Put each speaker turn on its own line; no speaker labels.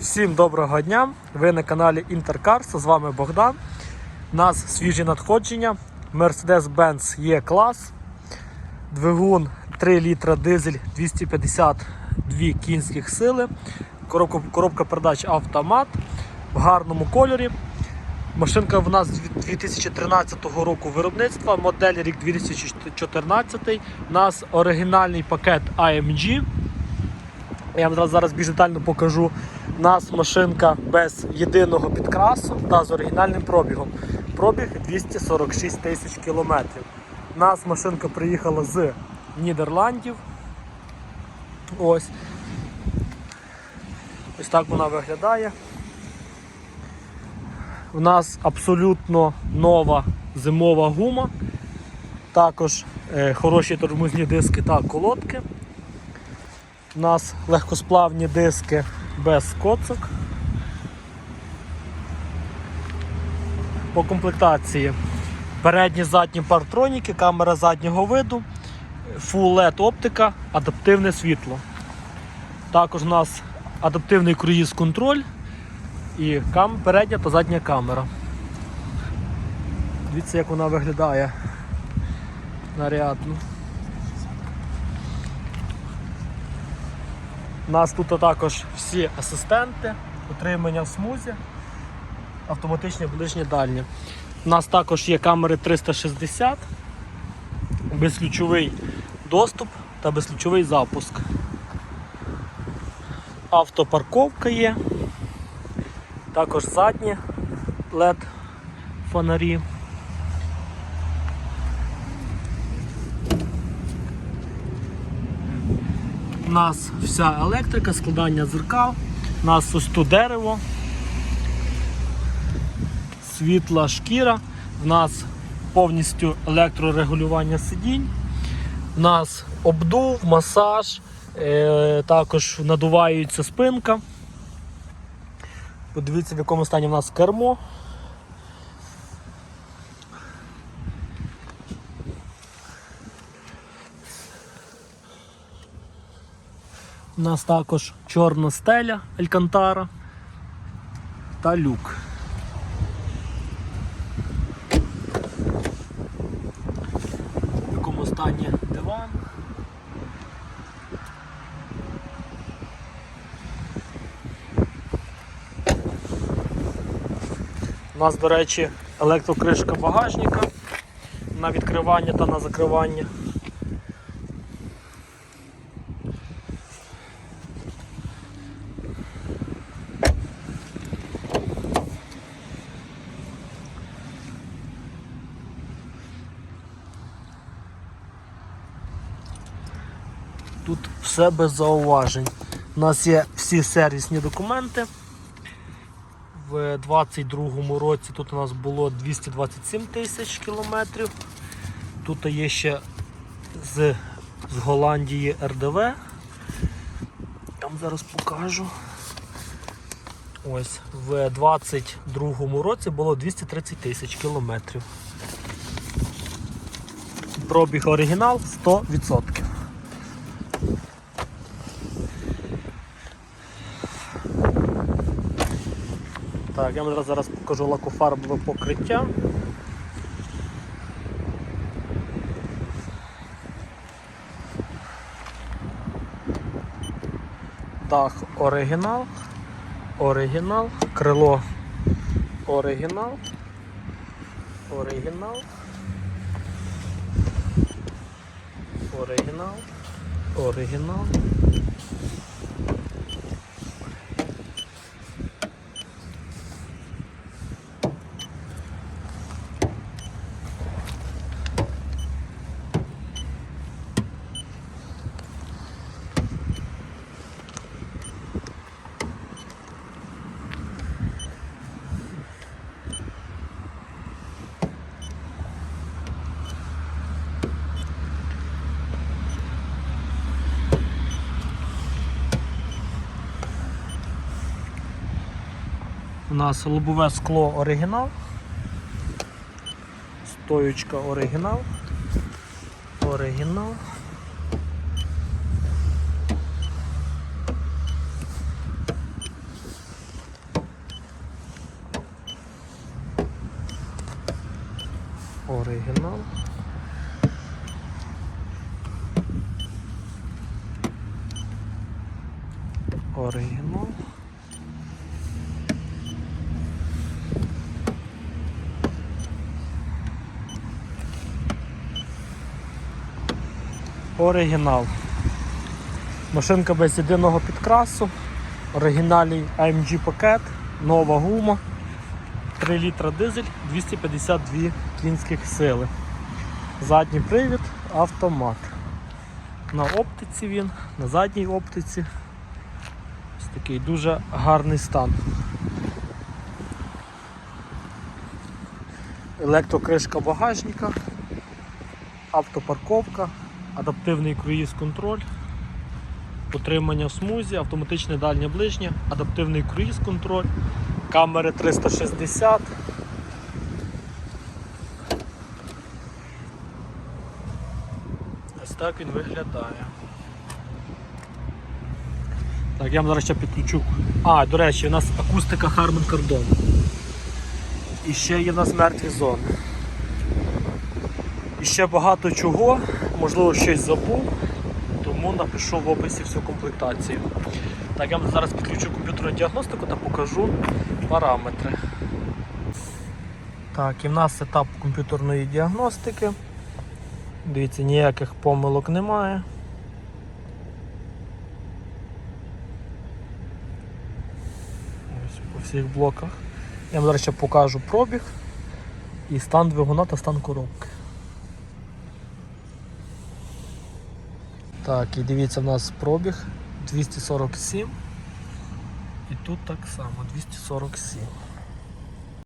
Всім доброго дня! Ви на каналі Інтеркарс, з вами Богдан. У нас свіжі надходження. Mercedes-Benz є клас. Двигун 3 літра дизель 252 кінських сили. Коробка, коробка передач автомат в гарному кольорі. Машинка в нас 2013 року виробництва, модель рік 2014. У нас оригінальний пакет AMG. Я вам зараз більш детально покажу. У нас машинка без єдиного підкрасу та з оригінальним пробігом. Пробіг 246 тисяч кілометрів. У нас машинка приїхала з Нідерландів. Ось. Ось так вона виглядає. У нас абсолютно нова зимова гума. Також е, хороші тормозні диски та колодки. У нас легкосплавні диски без коцок. По комплектації передні задні партроніки, камера заднього виду, Full LED оптика, адаптивне світло. Також у нас адаптивний круїз контроль і кам... передня та задня камера. Дивіться, як вона виглядає нарядно. У нас тут також всі асистенти, утримання в смузі, автоматичні ближні дальні. У нас також є камери 360, безключовий доступ та безключовий запуск. Автопарковка є, також задні LED фонарі. У нас вся електрика, складання зеркал, у нас ось тут дерево, світла шкіра, в нас повністю електрорегулювання сидінь, у нас обдув, масаж, е, також надувається спинка. Подивіться, в якому стані в нас кермо. У нас також чорна стеля Алькантара та люк. В якому стані диван. У нас, до речі, електрокришка багажника на відкривання та на закривання. Тут все без зауважень. У нас є всі сервісні документи. В 2022 році тут у нас було 227 тисяч кілометрів. Тут є ще з, з Голландії РДВ. Я вам зараз покажу. Ось, в 2022 році було 230 тисяч кілометрів. Пробіг оригінал 100%. Так, я вам зараз- покажу лакофарбове покриття. Дах оригінал, оригінал, крило оригінал, оригінал, оригінал, оригінал. У нас лобове скло оригінал, стоючка оригінал, оригінал. Оригінал. Оригінал. Оригінал. Машинка без єдиного підкрасу. Оригінальний AMG пакет, нова гума. 3 літра дизель, 252 кінських сили. Задній привід, автомат. На оптиці він, на задній оптиці. Ось такий дуже гарний стан. Електрокришка багажника, автопарковка, адаптивний круїз-контроль, утримання в смузі, автоматичне дальнє ближнє, адаптивний круїз-контроль, камери 360. Ось так він виглядає. Так, я вам зараз ще підключу. А, до речі, у нас акустика Harman Kardon. І ще є в нас мертві зони. І ще багато чого, можливо, щось забув, тому напишу в описі всю комплектацію. Так, я вам зараз підключу комп'ютерну діагностику та покажу параметри. Так, і в нас етап комп'ютерної діагностики. Дивіться, ніяких помилок немає. Ось по всіх блоках. Я вам зараз ще покажу пробіг і стан двигуна та стан коробки. Так, і дивіться, в нас пробіг 247. І тут так само 247.